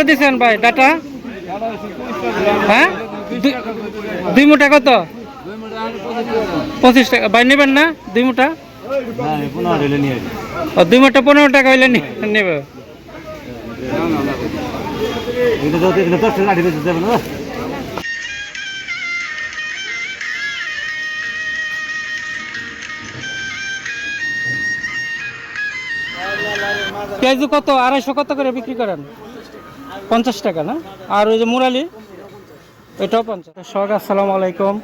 করে দিছেন ভাই, ডাটা? হ্যাঁ? দুই- মুঠা কত? পঁচিশ টাকা। ভাই নেবেন না? দুই ও, দুই মুঠা পনেরো টাকা হইলে নেবে। পেঁয়াজু কত? আড়াইশো কত করে বিক্রি করেন? পঞ্চাশ টাকা, না? আর ওই যে মুরালি, এটাও পঞ্চাশ। দর্শক, আসসালামু আলাইকুম।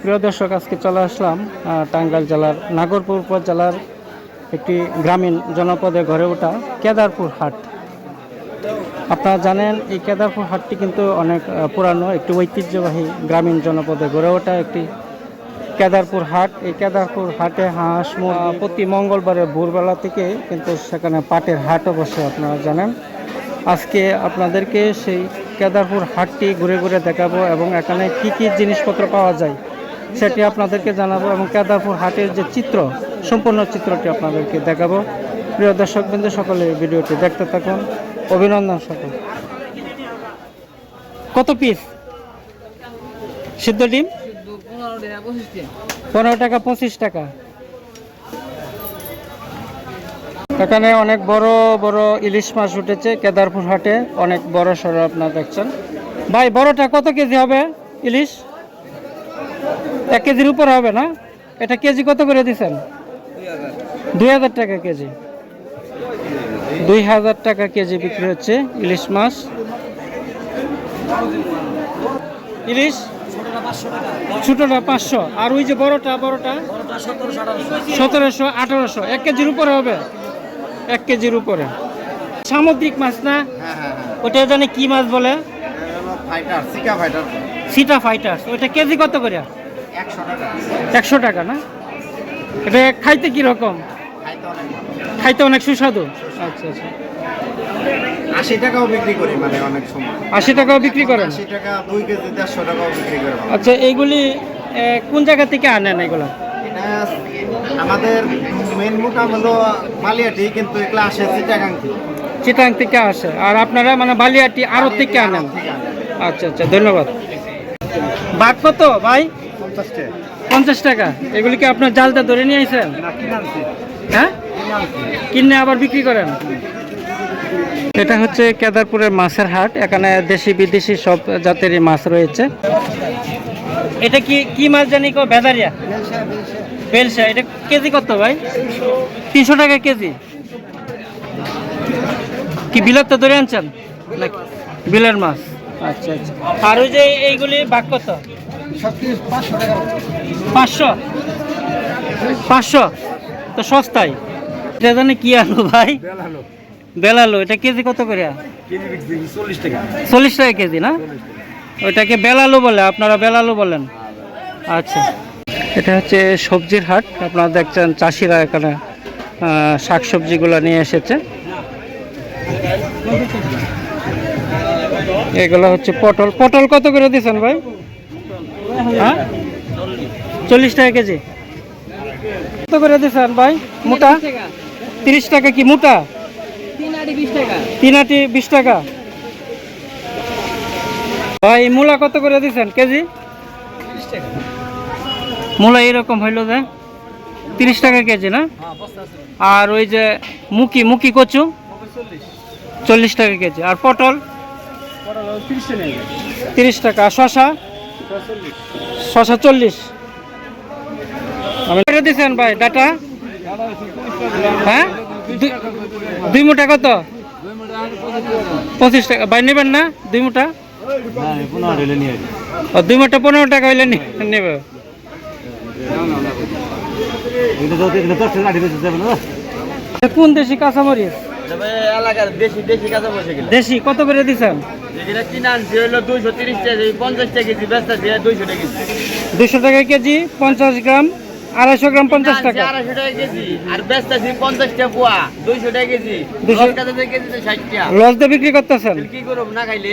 প্রিয় দর্শক, আজকে চলে আসলাম টাঙ্গাইল জেলার নাগরপুর উপজেলার একটি গ্রামীণ জনপদে ঘরে ওঠা কেদারপুর হাট। আপনারা জানেন, এই কেদারপুর হাটটি কিন্তু অনেক পুরানো, একটি ঐতিহ্যবাহী গ্রামীণ জনপদে গড়ে ওঠা একটি কেদারপুর হাট। এই কেদারপুর হাটে হাঁস প্রতি মঙ্গলবারে ভোরবেলা থেকে কিন্তু সেখানে পাটের হাটও বসে আপনারা জানেন। আজকে আপনাদেরকে সেই কেদারপুর হাটটি ঘুরে ঘুরে দেখাবো এবং এখানে কি কি জিনিসপত্র পাওয়া যায় সেটি আপনাদেরকে জানাব এবং কেদারপুর হাটের যে চিত্র সম্পূর্ণ চিত্রটি আপনাদেরকে দেখাবো। প্রিয় দর্শকবৃন্দ সকলে ভিডিওটি দেখতে থাকুন। অভিনন্দন সকল। কত পিস সিদ্ধ ডিম? পনেরো টাকা পঁচিশ টাকা। এখানে অনেক বড় বড় ইলিশ মাছ উঠেছে, কেদারপুর হাটে, অনেক বড় সড়ো আপনারা দেখছেন। ভাই, বড়টা কত কেজি হবে ইলিশ? এক কেজির উপর হবে না? এটা কেজি কত করে দিচ্ছেন দুই হাজার টাকা কেজি। দুই হাজার টাকা কেজি বিক্রি হচ্ছে ইলিশ মাছ। ইলিশ? ছোটটা পাঁচশো। আর ওই যে বড়টা বড়টা? সতেরোশো, আঠারোশো। এক কেজির উপরে হবে? এক কেজির উপরে। সামুদ্রিক মাছ না? ওটা জানে কি মাছ বলে? ফাইটার সিটা ফাইটার ওইটা কেজি কত করে? একশো টাকা। না? এটা খাইতে কি রকম? খাইতে অনেক ভালো। খাইতে অনেক সুস্বাদু? আচ্ছা আচ্ছা। আশি টাকাও বিক্রি করি মানে অনেক সময়। আশি টাকাও বিক্রি করেন? আশি টাকা দুই কেজি দেড়শো টাকাও বিক্রি করে। আচ্ছা এইগুলি কোন জায়গা থেকে আনেন এগুলো? আমাদের মেন মোকাম হলো মালিয়াটি কিন্তু এগুলো আসে চিটাগাং থেকে। চিটাং থেকে আসে। আর আপনারা মানে বালিয়াটি আরও থেকে আনেন? আচ্ছা আচ্ছা ধন্যবাদ। বাঘ কত ভাই? পঞ্চাশ টাকা। এগুলি কি আপনার জালটা ধরে নিয়ে আসেন কিনে হ্যাঁ? কিনে আবার বিক্রি করেন? এটা হচ্ছে কেদারপুরের মাছের হাট। এখানে দেশি বিদেশি সব জাতেরই মাছ রয়েছে। এটা কি কি মাছ জানি কো? ভেদারিয়া বেলসা এটা কেজি কত ভাই? তিনশো টাকা কেজি। কি বিলের তো ধরে আনছেন? নাকি? বিলের মাছ। আচ্ছা আচ্ছা। আর ওই যে এইগুলি বাঘ কত? পাঁচশো। পাঁচশো? তো সস্তায়। এটা জানি কি আলু ভাই? বেলালু এটা কেজি কত করে? চল্লিশ টাকা কেজি না? ওইটাকে বেলালু বলে, আপনারা বেলালু বলেন। আচ্ছা। এটা হচ্ছে সবজির হাট। আপনারা দেখছেন চাষিরা এখানে শাকসবজিগুলো নিয়ে এসেছে। এগুলো হচ্ছে পটল। পটল কত করে দিচ্ছেন ভাই? হ্যাঁ? চল্লিশ টাকা কেজি। কত করে দিচ্ছেন ভাই? মোটা? তিরিশ টাকা কি মোটা? তিন আটি বিশ টাকা। ভাই, মূলা কত করে দিচ্ছেন কেজি? মূলা এরকম হইল যে তিরিশ টাকা কেজি না? আর ওই যে মুকি মুকি কচু চল্লিশ টাকা কেজি। আর পটল তিরিশ টাকা। শশা শশা চল্লিশ। দিচ্ছেন ভাই ডাটা? হ্যাঁ? দুই- মুঠা কত? পঁচিশ টাকা। ভাই নেবেন না? দুই ও দুই মুঠা পনেরো টাকা হইলে নেবে। কোন দেশি কাঁচামরিচ? এলাকার দেশি দেশি কাঁচা বসে দেশি কত করে দিচ্ছেন যেটা কিনে আনছি হইল দুইশো তিরিশ টাকা পঞ্চাশ টাকা কেজি ব্যস্ত দুইশো টাকা কেজি। দুশো টাকা কেজি পঞ্চাশ গ্রাম আড়াইশো গ্রাম পঞ্চাশ টাকা। আড়াইশো টাকা কেজি আর ব্যস্ত আছি পঞ্চাশ টাকা পোয়া দুইশো টাকা কেজি। দশ কেজি ষাট টাকা। লস দিয়ে বিক্রি করতেছেন? কি করব না খাইলে।